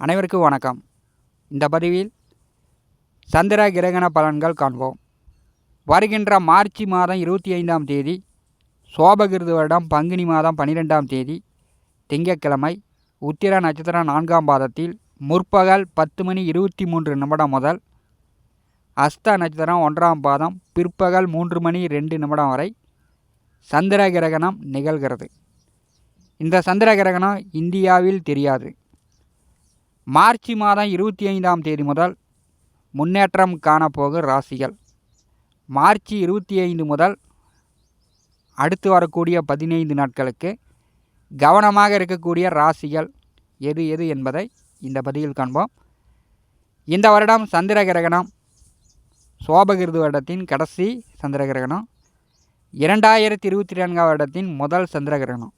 அனைவருக்கும் வணக்கம். இந்த பதிவில் சந்திர கிரகண பலன்கள் காண்போம். வருகின்ற மார்ச் மாதம் இருபத்தி ஐந்தாம் தேதி சோபகிருது வருடம் பங்குனி மாதம் பன்னிரெண்டாம் தேதி திங்கட்கிழமை உத்திர நட்சத்திர நான்காம் பாதத்தில் முற்பகல் பத்து மணி இருபத்தி மூன்று நிமிடம் முதல் அஸ்த நட்சத்திரம் ஒன்றாம் பாதம் பிற்பகல் மூன்று மணி ரெண்டு நிமிடம் வரை சந்திர கிரகணம் நிகழ்கிறது. இந்த சந்திர கிரகணம் இந்தியாவில் தெரியாது. மார்ச் மாதம் இருபத்தி ஐந்தாம் தேதி முதல் முன்னேற்றம் காணப்போகும் ராசிகள். மார்ச் இருபத்தி ஐந்து முதல் அடுத்து வரக்கூடிய பதினைந்து நாட்களுக்கு கவனமாக இருக்கக்கூடிய ராசிகள் எது எது என்பதை இந்த பதிவில் காண்போம். இந்த வருடம் சந்திர கிரகணம் சோபகிருது வருடத்தின் கடைசி சந்திர கிரகணம் இரண்டாயிரத்தி இருபத்தி நான்காம் வருடத்தின் முதல் சந்திர கிரகணம்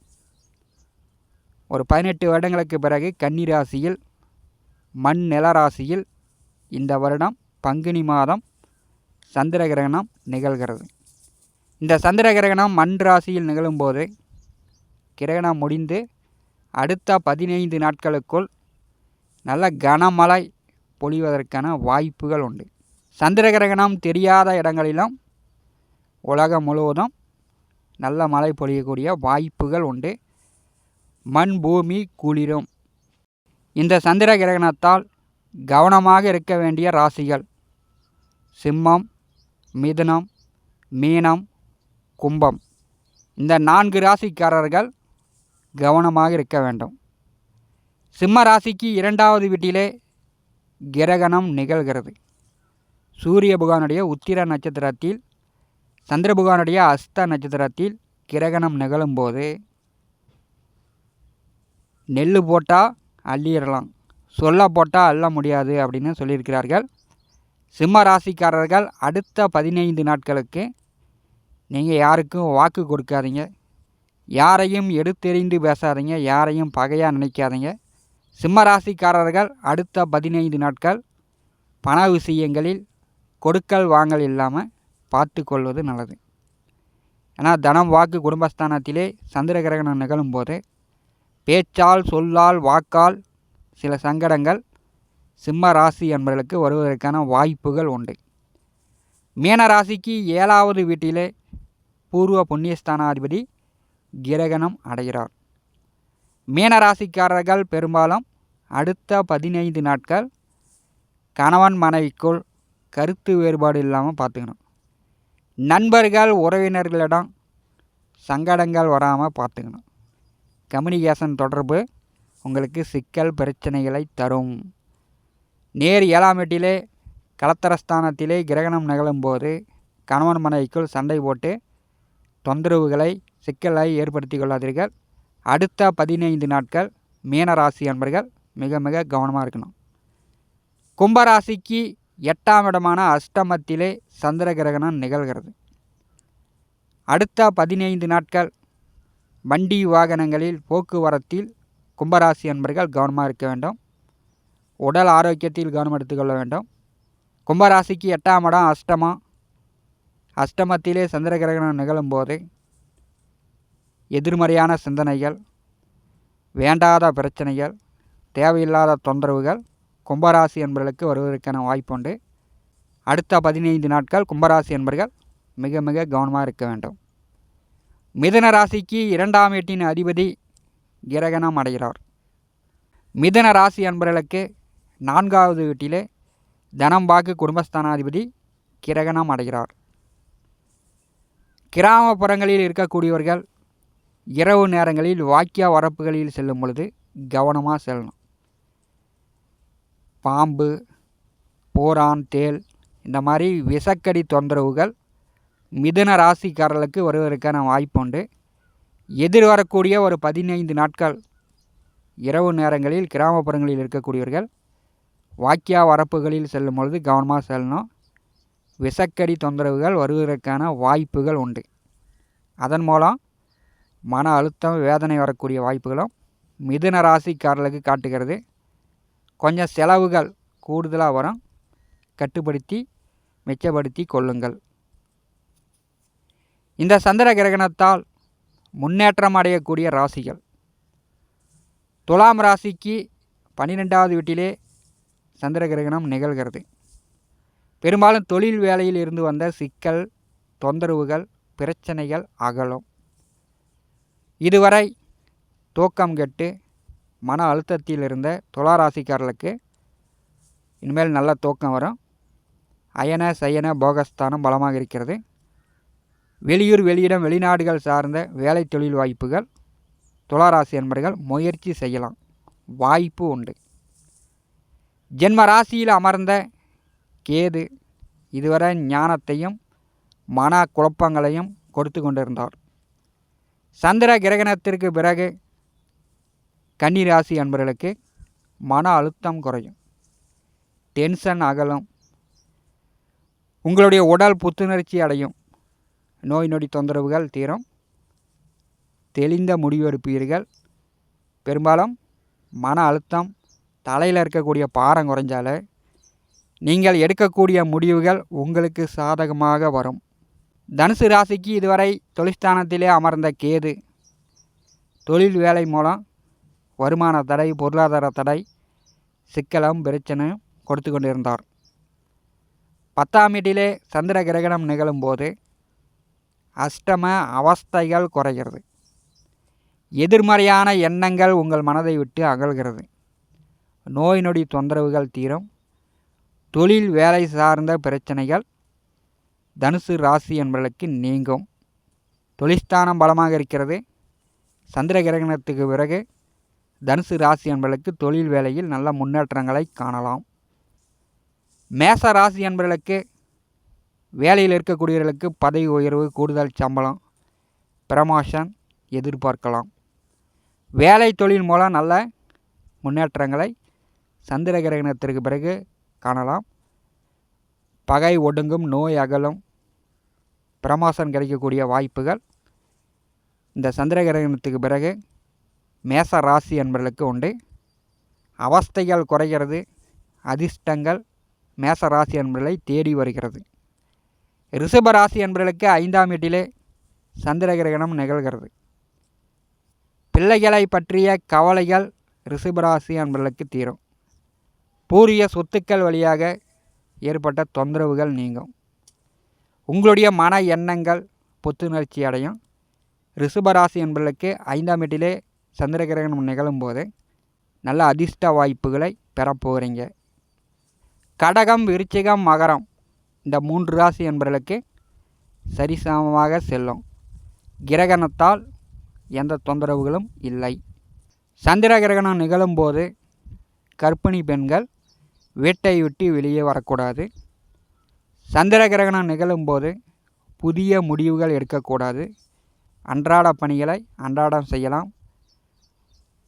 ஒரு பதினெட்டு வருடங்களுக்கு பிறகு கன்னி ராசியில் மண் நில ராசியில் இந்த வருடம் பங்குனி மாதம் சந்திர கிரகணம் நிகழ்கிறது. இந்த சந்திர கிரகணம் மண் ராசியில் நிகழும்போது கிரகணம் முடிந்து அடுத்த பதினைந்து நாட்களுக்குள் நல்ல கனமழை பொழிவதற்கான வாய்ப்புகள் உண்டு. சந்திர கிரகணம் தெரியாத இடங்களிலும் உலகம் முழுவதும் நல்ல மழை பொழியக்கூடிய வாய்ப்புகள் உண்டு. மண் பூமி குளிரும். இந்த சந்திர கிரகணத்தால் கவனமாக இருக்க வேண்டிய ராசிகள் சிம்மம் மிதுனம் மீனம் கும்பம். இந்த நான்கு ராசிக்காரர்கள் கவனமாக இருக்க வேண்டும். சிம்ம ராசிக்கு இரண்டாவது வீட்டிலே கிரகணம் நிகழ்கிறது. சூரிய பகவானுடைய உத்திர நட்சத்திரத்தில் சந்திரபகவானுடைய அஸ்த நட்சத்திரத்தில் கிரகணம் நிகழும்போது நெல் போட்டால் அள்ளிடலாம். சொல்ல போட்டால் அள்ள முடியாது அப்படின்னு சொல்லியிருக்கிறார்கள். சிம்ம ராசிக்காரர்கள் அடுத்த பதினைந்து நாட்களுக்கு நீங்கள் யாருக்கும் வாக்கு கொடுக்காதீங்க. யாரையும் எடுத்தெறிந்து பேசாதீங்க. யாரையும் பகையாக நினைக்காதீங்க. சிம்ம ராசிக்காரர்கள் அடுத்த பதினைந்து நாட்கள் பண விஷயங்களில் கொடுக்கல் வாங்கல் இல்லாமல் பார்த்து கொள்வது நல்லது. ஏன்னா தனம் வாக்கு குடும்பஸ்தானத்திலே சந்திர கிரகணம் நிகழும்போது பேச்சால் சொல்லால் வாக்கால் சில சங்கடங்கள் சிம்ம ராசி என்பவர்களுக்கு வருவதற்கான வாய்ப்புகள் உண்டு. மீன ராசிக்கு ஏழாவது வீட்டிலே பூர்வ புண்ணியஸ்தானாதிபதி கிரகணம் அடைகிறார். மீன ராசிக்காரர்கள் பெரும்பாலும் அடுத்த பதினைந்து நாட்கள் கணவன் மனைவிக்குள் கருத்து வேறுபாடு இல்லாமல் பார்த்துக்கணும். நண்பர்கள் உறவினர்களிடம் சங்கடங்கள் வராமல் பார்த்துக்கணும். கம்யூனிகேஷன் தொடர்பு உங்களுக்கு சிக்கல் பிரச்சனைகளை தரும். நேர் ஏழாம் வீட்டிலே கலத்தரஸ்தானத்திலே கிரகணம் நிகழும்போது கணவன் மனைவிக்குள் சண்டை போட்டு தொந்தரவுகளை சிக்கலை ஏற்படுத்தி கொள்ளாதீர்கள் அடுத்த பதினைந்து நாட்கள் மீனராசி அன்பர்கள் மிக மிக கவனமாக இருக்கணும். கும்பராசிக்கு எட்டாம் இடமான அஷ்டமத்திலே சந்திர கிரகணம் நிகழ்கிறது. அடுத்த பதினைந்து நாட்கள் வண்டி வாகனங்களில் போக்குவரத்தில் கும்பராசி அன்பர்கள் கவனமாக இருக்க வேண்டும். உடல் ஆரோக்கியத்தில் கவனம் எடுத்துக்கொள்ள வேண்டும். கும்பராசிக்கு எட்டாம் இடம் அஷ்டமம் அஷ்டமத்திலே சந்திர கிரகணம் நிகழும்போது எதிர்மறையான சிந்தனைகள் வேண்டாத பிரச்சனைகள் தேவையில்லாத தொந்தரவுகள் கும்பராசி என்பவர்களுக்கு வருவதற்கான வாய்ப்புண்டு அடுத்த பதினைந்து நாட்கள் கும்பராசி என்பர்கள் மிக மிக கவனமாக இருக்க வேண்டும். மிதன ராசிக்கு இரண்டாம் வீட்டின் அதிபதி கிரகணம் அடைகிறார். மிதன ராசி என்பர்களுக்கு நான்காவது வீட்டிலே தனம் வாக்கு குடும்பஸ்தானாதிபதி கிரகணம் அடைகிறார். கிராமப்புறங்களில் இருக்கக்கூடியவர்கள் இரவு நேரங்களில் வாக்கிய வரப்புகளில் செல்லும் பொழுது கவனமாக செல்லணும். பாம்பு போரான் தேல் இந்த மாதிரி விஷக்கடி தொந்தரவுகள் மிதுன ராசிக்காரர்களுக்கு வருவதற்கான வாய்ப்புண்டு. எதிர்வரக்கூடிய ஒரு பதினைந்து நாட்கள் இரவு நேரங்களில் கிராமப்புறங்களில் இருக்கக்கூடியவர்கள் வாக்கியா வரப்புகளில் செல்லும் பொழுது கவனமாக செல்லணும். விஷக்கடி தொந்தரவுகள் வருவதற்கான வாய்ப்புகள் உண்டு. அதன் மூலம் மன அழுத்தம் வேதனை வரக்கூடிய வாய்ப்புகளும் மிதுன ராசிக்காரர்களுக்கு காட்டுகிறது. கொஞ்சம் செலவுகள் கூடுதலாக வரும். கட்டுப்படுத்தி மிச்சப்படுத்தி கொள்ளுங்கள். இந்த சந்திர கிரகணத்தால் முன்னேற்றம் அடையக்கூடிய ராசிகள். துலாம் ராசிக்கு பன்னிரெண்டாவது வீட்டிலே சந்திர கிரகணம் நிகழ்கிறது. பெரும்பாலும் தொழில் வேலையில் இருந்து வந்த சிக்கல் தொந்தரவுகள் பிரச்சனைகள் அகலும். இதுவரை தூக்கம் கெட்டு மன அழுத்தத்தில் இருந்த துளாராசிக்காரர்களுக்கு இனிமேல் நல்ல தூக்கம் வரும். அயன சயன போகஸ்தானம் பலமாக இருக்கிறது. வெளியூர் வெளியிடம் வெளிநாடுகள் சார்ந்த வேலை தொழில் வாய்ப்புகள் துளாராசி என்பர்கள் முயற்சி செய்யலாம். வாய்ப்பு உண்டு. ஜென்ம ராசியில் அமர்ந்த கேது இதுவரை ஞானத்தையும் மன குழப்பங்களையும் கொடுத்து கொண்டிருந்தார். சந்திர கிரகணத்திற்கு பிறகு கன்னி ராசி அன்பர்களுக்கு மன அழுத்தம் குறையும். டென்ஷன் அகலும். உங்களுடைய உடல் புத்துணர்ச்சி அடையும். நோய் நொடி தொந்தரவுகள் தீரும். தெளிந்த முடிவெடுப்பீர்கள். பெரும்பாலும் மன அழுத்தம் தலையில் இருக்கக்கூடிய பாரம் குறைஞ்சாலே நீங்கள் எடுக்கக்கூடிய முடிவுகள் உங்களுக்கு சாதகமாக வரும். தனுசு ராசிக்கு இதுவரை தொழிற்ஸ்தானத்திலே அமர்ந்த கேது. தொழில் வேலை மூலம் வருமான தடை பொருளாதார தடை சிக்கலம் பிரச்சனை கொடுத்து கொண்டிருந்தார். பத்தாம் வீட்டிலே சந்திர கிரகணம் நிகழும்போது அஷ்டம அவஸ்தைகள் குறைகிறது. எதிர்மறையான எண்ணங்கள் உங்கள் மனதை விட்டு அகல்கிறது. நோய் நொடி தொந்தரவுகள் தீரும். தொழில் வேலை சார்ந்த பிரச்சனைகள் தனுசு ராசி என்பதற்கு நீங்கும். தொழிற்ஸ்தானம் பலமாக இருக்கிறது. சந்திர கிரகணத்துக்கு பிறகு தனுசு ராசி என்பர்களுக்கு தொழில் வேலையில் நல்ல முன்னேற்றங்களை காணலாம். மேச ராசி என்பவர்களுக்கு வேலையில் இருக்கக்கூடியவர்களுக்கு பதவி உயர்வு கூடுதல் சம்பளம் பிரமோஷன் எதிர்பார்க்கலாம். வேலை தொழில் மூலம் நல்ல முன்னேற்றங்களை சந்திர கிரகணத்திற்கு பிறகு காணலாம். பகை ஒடுங்கும் நோய் அகலும் ப்ரமோஷன் கிடைக்கக்கூடிய வாய்ப்புகள் இந்த சந்திர கிரகணத்துக்கு பிறகு மேச ராசி என்பர்களுக்கு உண்டு. அவஸ்தைகள் குறைகிறது. அதிர்ஷ்டங்கள் மேச ராசி என்பர்களை தேடி வருகிறது. ரிஷப ராசி என்பர்களுக்கு ஐந்தாம் வீட்டிலே சந்திர கிரகணம் நிகழ்கிறது. பிள்ளைகளை பற்றிய கவலைகள் ரிஷபராசி என்பர்களுக்கு தீரும். பூரிய சொத்துக்கள் வழியாக ஏற்பட்ட தொந்தரவுகள் நீங்கும். உங்களுடைய மன எண்ணங்கள் புத்துணர்ச்சி அடையும். ரிஷபராசி என்பர்களுக்கு ஐந்தாம் வீட்டிலே சந்திர கிரகணம் நிகழும்போது நல்ல அதிர்ஷ்ட வாய்ப்புகளை பெறப்போகிறீங்க கடகம் விருச்சிகம் மகரம் இந்த மூன்று ராசி என்பவர்களுக்கு சரிசமமாக செல்லும். கிரகணத்தால் எந்த தொந்தரவுகளும் இல்லை. சந்திர கிரகணம் நிகழும்போது கர்ப்பிணி பெண்கள் வீட்டை விட்டு வெளியே வரக்கூடாது. சந்திர கிரகணம் நிகழும்போது புதிய முடிவுகள் எடுக்கக்கூடாது. அன்றாட பணிகளை அன்றாடம் செய்யலாம்.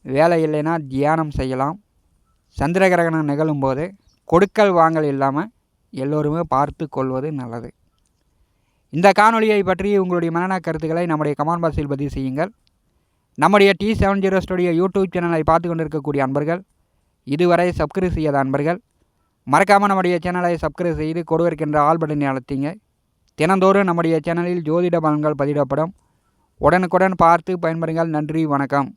வேலை இல்லைன்னா தியானம் செய்யலாம். சந்திர கிரகணம் நிகழும்போது கொடுக்கல் வாங்கல் இல்லாமல் எல்லோருமே பார்த்து கொள்வது நல்லது. இந்த காணொலியை பற்றி உங்களுடைய மனநா கருத்துக்களை நம்முடைய கமெண்ட் பாக்ஸில் பதிவு செய்யுங்கள். நம்முடைய T seven zero studio YouTube சேனலை பார்த்து கொண்டிருக்கக்கூடிய அன்பர்கள் இதுவரை சப்ஸ்கிரைப் செய்யாத அன்பர்கள் மறக்காமல் நம்முடைய சேனலை சப்ஸ்கிரைப் செய்து கொடுவிருக்கின்ற ஆல் பட்டனை அழுத்திங்க. தினந்தோறும் நம்முடைய சேனலில் ஜோதிட பலன்கள் பதிவிடப்படும். உடனுக்குடன் பார்த்து பயன்பெறுங்கள். நன்றி வணக்கம்.